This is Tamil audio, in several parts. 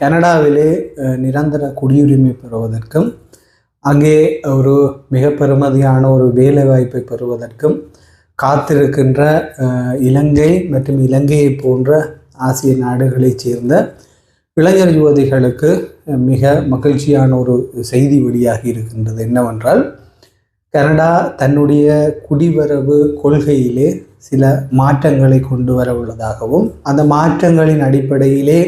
கனடாவிலே நிரந்தர குடியுரிமை பெறுவதற்கும் அங்கே ஒரு மிக பெருமதியான ஒரு வேலை வாய்ப்பை பெறுவதற்கும் காத்திருக்கின்ற இலங்கை மற்றும் இலங்கையை போன்ற ஆசிய நாடுகளைச் சேர்ந்த இளைஞர் யுவதிகளுக்கு மிக மகிழ்ச்சியான ஒரு செய்தி வெளியாகி இருக்கின்றது என்னவென்றால் கனடா தன்னுடைய குடிவரவு கொள்கையிலே சில மாற்றங்களை கொண்டு வர உள்ளதாகவும் அந்த மாற்றங்களின் அடிப்படையிலே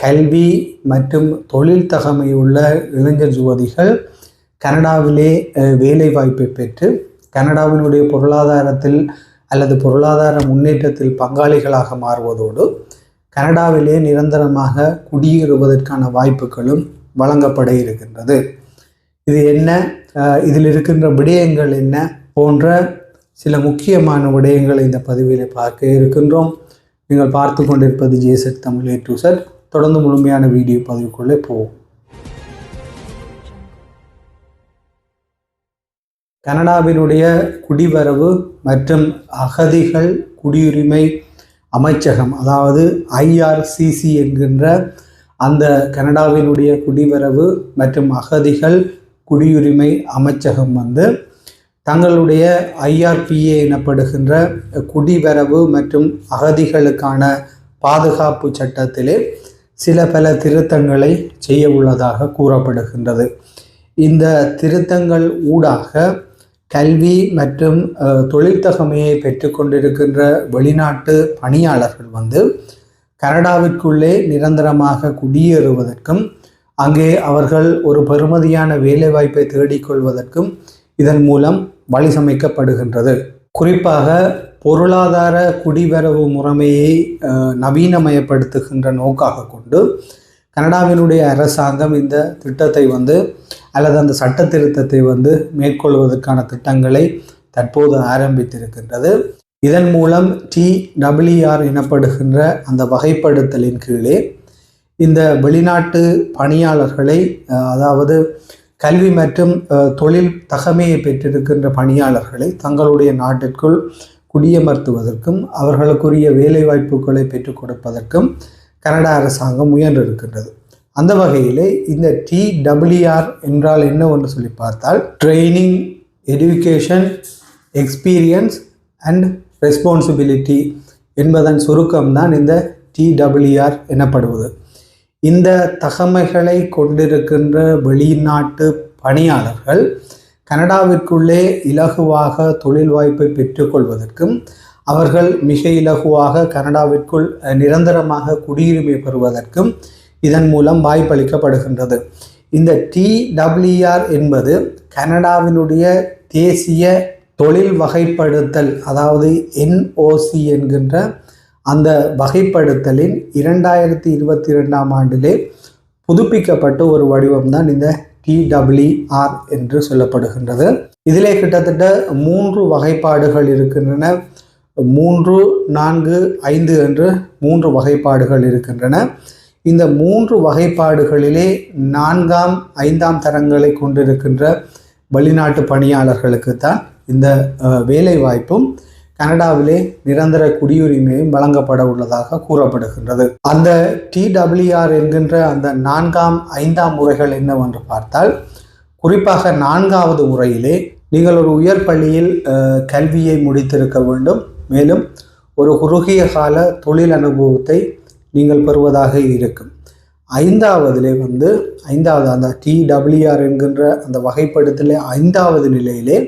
கல்வி மற்றும் தொழில் தகமையுள்ள இளைஞர் யுவதிகள் கனடாவிலே வேலை வாய்ப்பை பெற்று கனடாவினுடைய பொருளாதாரத்தில் அல்லது பொருளாதார முன்னேற்றத்தில் பங்காளிகளாக மாறுவதோடு கனடாவிலே நிரந்தரமாக குடியேறுவதற்கான வாய்ப்புகளும் வழங்கப்பட இருக்கின்றது. இது என்ன? இதில் இருக்கின்ற விடயங்கள் என்ன போன்ற சில முக்கியமான விடயங்களை இந்த பதிவில் பார்க்க இருக்கின்றோம். நீங்கள் பார்த்து கொண்டிருப்பது ஜேசட் தமிழ் ஏ டு சட் தொடர்ந்து முழுமையான வீடியோ பதிவுக்குள்ளே போவோம். கனடாவினுடைய குடிவரவு மற்றும் அகதிகள் குடியுரிமை அமைச்சகம் அதாவது ஐஆர்சிசி என்கின்ற அந்த கனடாவினுடைய குடிவரவு மற்றும் அகதிகள் குடியுரிமை அமைச்சகம் வந்து தங்களுடைய ஐஆர்பிஏ எனப்படுகின்ற குடிவரவு மற்றும் அகதிகளுக்கான பாதுகாப்பு சட்டத்திலே சில பல திருத்தங்களை செய்ய உள்ளதாக கூறப்படுகின்றது. இந்த திருத்தங்கள் ஊடாக கல்வி மற்றும் தொழிற்தகமையை பெற்றுக்கொண்டிருக்கின்ற வெளிநாட்டு பணியாளர்கள் வந்து கனடாவிற்குள்ளே நிரந்தரமாக குடியேறுவதற்கும் அங்கே அவர்கள் ஒரு பெறுமதியான வேலைவாய்ப்பை தேடிக்கொள்வதற்கும் இதன் மூலம் வழி சமைக்கப்படுகின்றது. குறிப்பாக பொருளாதார குடிவரவு முறைமையை நவீனமயப்படுத்துகின்ற நோக்காக கொண்டு கனடாவினுடைய அரசாங்கம் இந்த திட்டத்தை வந்து அல்லது அந்த சட்ட திருத்தத்தை வந்து மேற்கொள்வதற்கான திட்டங்களை தற்போது ஆரம்பித்திருக்கின்றது. இதன் மூலம் டி டபிள்யூஆர் எனப்படுகின்ற அந்த வகைப்படுத்தலின் கீழே இந்த வெளிநாட்டு பணியாளர்களை அதாவது கல்வி மற்றும் தொழில் தகமையை பெற்றிருக்கின்ற பணியாளர்களை தங்களுடைய நாட்டிற்குள் குடியமர்த்துவதற்கும் அவர்களுக்குரிய வேலைவாய்ப்புகளை பெற்றுக் கொடுப்பதற்கும் கனடா அரசாங்கம் முயன்றிருக்கின்றது. அந்த வகையிலே இந்த டிடபிள்யூஆர் என்றால் என்ன ஒன்று சொல்லி பார்த்தால் training education experience and responsibility என்பதன் சுருக்கம்தான் இந்த டிடபிள்யூஆர் எனப்படுவது. இந்த தகமைகளை கொண்டிருக்கின்ற வெளிநாட்டு பணியாளர்கள் கனடாவிற்குள்ளே இலகுவாக தொழில் வாய்ப்பை பெற்றுக்கொள்வதற்கும் அவர்கள் மிக இலகுவாக கனடாவிற்குள் நிரந்தரமாக குடியுரிமை பெறுவதற்கும் இதன் மூலம் வாய்ப்பளிக்கப்படுகின்றது. இந்த டிடபிள்யூஆர் என்பது கனடாவினுடைய தேசிய தொழில் வகைப்படுத்தல் அதாவது என்ஓசி என்கின்ற அந்த வகைப்படுத்தலின் இரண்டாயிரத்தி இருபத்தி ரெண்டாம் ஆண்டிலே புதுப்பிக்கப்பட்ட ஒரு வடிவம்தான் இந்த டிடபிள்யூஆர் என்று சொல்லப்படுகின்றது. இதிலே கிட்டத்தட்ட மூன்று வகைப்பாடுகள் இருக்கின்றன. மூன்று நான்கு ஐந்து என்று மூன்று வகைப்பாடுகள் இருக்கின்றன. இந்த மூன்று வகைப்பாடுகளிலே நான்காம் ஐந்தாம் தரங்களை கொண்டிருக்கின்ற வெளிநாட்டு பணியாளர்களுக்கு தான் இந்த வேலைவாய்ப்பும் கனடாவிலே நிரந்தர குடியுரிமையும் வழங்கப்பட உள்ளதாக கூறப்படுகின்றது. அந்த டிடபிள்யூஆர் என்கின்ற அந்த நான்காம் ஐந்தாம் முறைகள் என்னவென்று பார்த்தால் குறிப்பாக நான்காவது முறையிலே நீங்கள் ஒரு உயர் பள்ளியில் கல்வியை முடித்திருக்க வேண்டும். மேலும் ஒரு குறுகிய கால தொழில் அனுபவத்தை நீங்கள் பெறுவதாக இருக்கும். ஐந்தாவதிலே வந்து ஐந்தாவது அந்த டிடபிள்யூஆர் என்கின்ற அந்த வகைப்படுத்தலே ஐந்தாவது நிலையிலே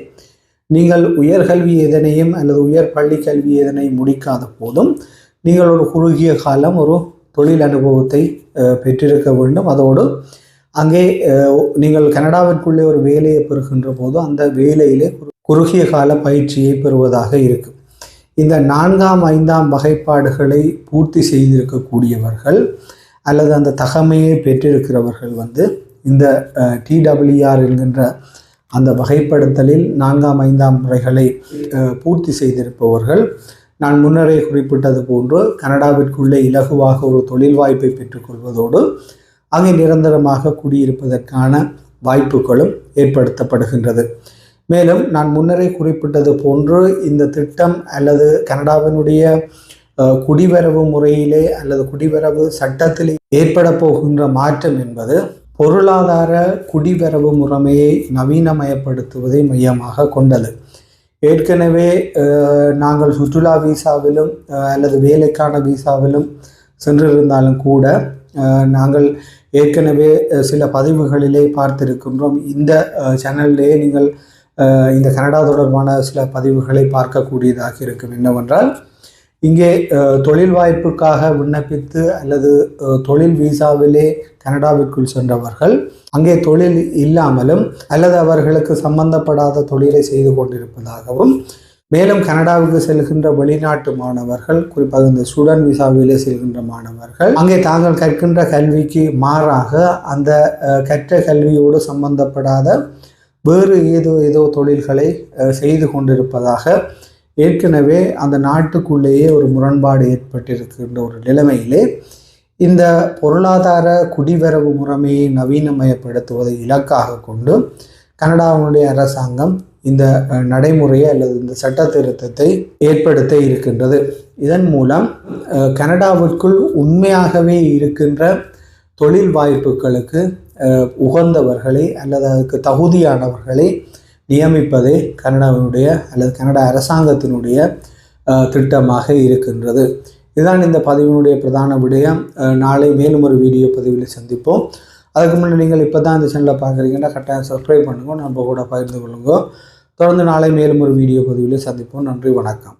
நீங்கள் உயர்கல்வி எதனையும் அல்லது உயர் பள்ளி கல்வி எதனையும் முடிக்காத போதும் நீங்கள் ஒரு குறுகிய காலம் ஒரு தொழில் அனுபவத்தை பெற்றிருக்க வேண்டும். அதோடு அங்கே நீங்கள் கனடாவிற்குள்ளே ஒரு வேலையை பெறுகின்ற போது அந்த வேலையிலே குறுகிய கால பயிற்சியை பெறுவதாக இருக்கும். இந்த நான்காம் ஐந்தாம் வகைப்பாடுகளை பூர்த்தி செய்திருக்கக்கூடியவர்கள் அல்லது அந்த தகமையை பெற்றிருக்கிறவர்கள் வந்து இந்த டிடபிள்யூஆர் என்கின்ற அந்த வகைப்படுத்தலில் நான்காம் ஐந்தாம் முறைகளை பூர்த்தி செய்திருப்பவர்கள். நான் முன்னரே குறிப்பிட்டது போன்று கனடாவிற்குள்ளே இலகுவாக ஒரு தொழில் வாய்ப்பை பெற்றுக்கொள்வதோடு அங்கே நிரந்தரமாக குடியிருப்பதற்கான வாய்ப்புகளும் ஏற்படுத்தப்படுகின்றது. மேலும் நான் முன்னரே குறிப்பிட்டது போன்று இந்த திட்டம் அல்லது கனடாவினுடைய குடிவரவு முறையிலே அல்லது குடிவரவு சட்டத்திலே ஏற்பட போகின்ற மாற்றம் என்பது பொருளாதார குடிவரவு முறைமையை நவீனமயப்படுத்துவதை மையமாக கொண்டது. ஏற்கனவே நாங்கள் சுற்றுலா விசாவிலும் அல்லது வேலைக்கான வீசாவிலும் சென்றிருந்தாலும் கூட நாங்கள் ஏற்கனவே சில பதிவுகளிலே பார்த்திருக்கின்றோம். இந்த அஹ், சேனலிலே நீங்கள் இந்த கனடா தொடர்பான சில பதிவுகளை பார்க்கக்கூடியதாக இருக்கும். என்னவென்றால் இங்கே தொழில் வாய்ப்புக்காக விண்ணப்பித்து அல்லது தொழில் வீசாவிலே கனடாவிற்குள் சென்றவர்கள் அங்கே தொழில் இல்லாமலும் அல்லது அவர்களுக்கு சம்பந்தப்படாத தொழிலை செய்து கொண்டிருப்பதாகவும் மேலும் கனடாவுக்கு செல்கின்ற வெளிநாட்டு மாணவர்கள் குறிப்பாக இந்த ஸ்டூடெண்ட் விசாவிலே செல்கின்ற மாணவர்கள் அங்கே தாங்கள் கற்கின்ற கல்விக்கு மாறாக அந்த கற்ற கல்வியோடு சம்பந்தப்படாத வேறு ஏதோ ஏதோ தொழில்களை செய்து கொண்டிருப்பதாக ஏற்கனவே அந்த நாட்டுக்குள்ளேயே ஒரு முரண்பாடு ஏற்பட்டிருக்கின்ற ஒரு நிலைமையிலே இந்த பொருளாதார குடிவரவு முறைமையை நவீனமயப்படுத்துவதை இலக்காக கொண்டு கனடாவுடைய அரசாங்கம் இந்த நடைமுறையை அல்லது இந்த சட்ட திருத்தத்தை ஏற்படுத்த இருக்கின்றது. இதன் மூலம் கனடாவிற்குள் உண்மையாகவே இருக்கின்ற தொழில் வாய்ப்புகளுக்கு உகந்தவர்களை அல்லது அதுக்கு தகுதியானவர்களை நியமிப்பதே கனடாவினுடைய அல்லது கனடா அரசாங்கத்தினுடைய திட்டமாக இருக்கின்றது. இதுதான் இந்த பதிவினுடைய பிரதான விடயம். நாளை மேலும் ஒரு வீடியோ பதிவில் சந்திப்போம். அதுக்கு முன்னே நீங்கள் இப்போ தான் இந்த சேனலை பார்க்குறீங்கன்னா கட்டாயம் சப்ஸ்கிரைப் பண்ணுங்க. நம்ம கூட பகிர்ந்து கொள்ளுங்க. தொடர்ந்து நாளை மேலும் ஒரு வீடியோ பதிவில் சந்திப்போம். நன்றி வணக்கம்.